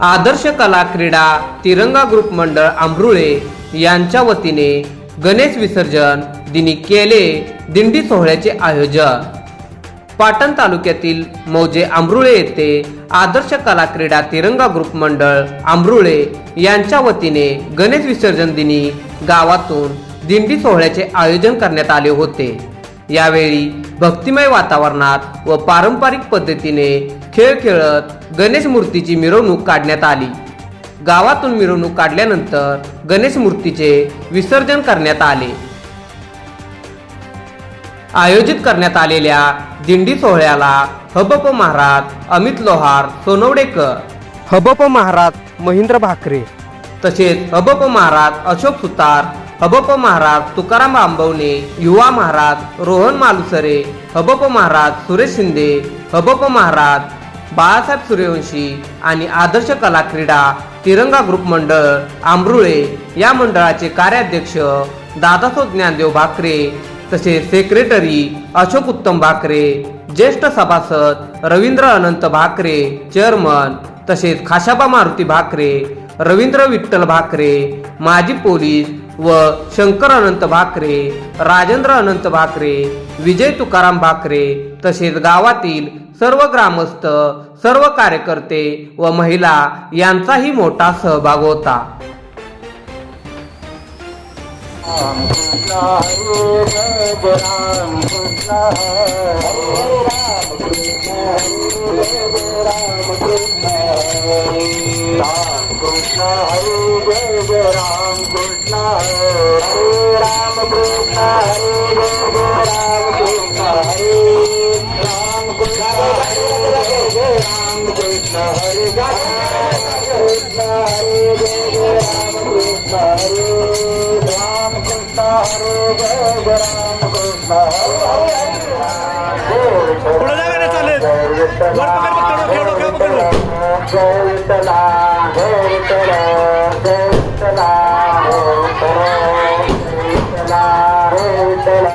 आदर्श कला क्रीडा तिरंगा ग्रुप मंडळ आंबरुळे यांच्या वतीने गणेश विसर्जन दिनी केले दिंडी सोहळ्याचे आयोजन. पाटण तालुक्यातील मौजे आंबरुळे येथे आदर्श कला क्रीडा तिरंगा ग्रुप मंडळ आंबरुळे यांच्या वतीने गणेश विसर्जन दिनी गावातून दिंडी सोहळ्याचे आयोजन करण्यात आले होते. यावेळी भक्तिमय वातावरणात व पारंपरिक पद्धतीने खेळ खेळत गणेश मूर्तीची मिरवणूक काढण्यात आली. गावातून मिरवणूक काढल्यानंतर गणेश मूर्तीचे विसर्जन करण्यात आले. आयोजित करण्यात आलेल्या दिंडी सोहळ्याला हबप महाराज अमित लोहार सोनवडेकर हबप महाराज महेंद्र भाकरे तसेच हबप महाराज अशोक सुतार हबप महाराज तुकाराम आंबवणे युवा महाराज रोहन मालुसरे हबप महाराज सुरेश शिंदे हबप महाराज बाळासाहेब सूर्यवंशी आणि आदर्श कला क्रीडा तिरंगा ग्रुप मंडळ आंबरुळे या मंडळाचे कार्याध्यक्ष दादासो ज्ञानदेव भाकरे तसेच सेक्रेटरी अशोक उत्तम भाकरे ज्येष्ठ सभासद रवींद्र अनंत भाकरे चेअरमन तसेच खाशाबा मारुती भाकरे रवींद्र विठ्ठल भाकरे माजी पोलीस व शंकर अनंत भाकरे राजेंद्र अनंत भाकरे विजय तुकाराम भाकरे तसेच गावातील सर्व ग्रामस्थ सर्व कार्यकर्ते व महिला यांचाही मोठा सहभाग होता राम पुढे जा गाड्या चालेल वर पकड पकड ठेव डोक्यावर पकड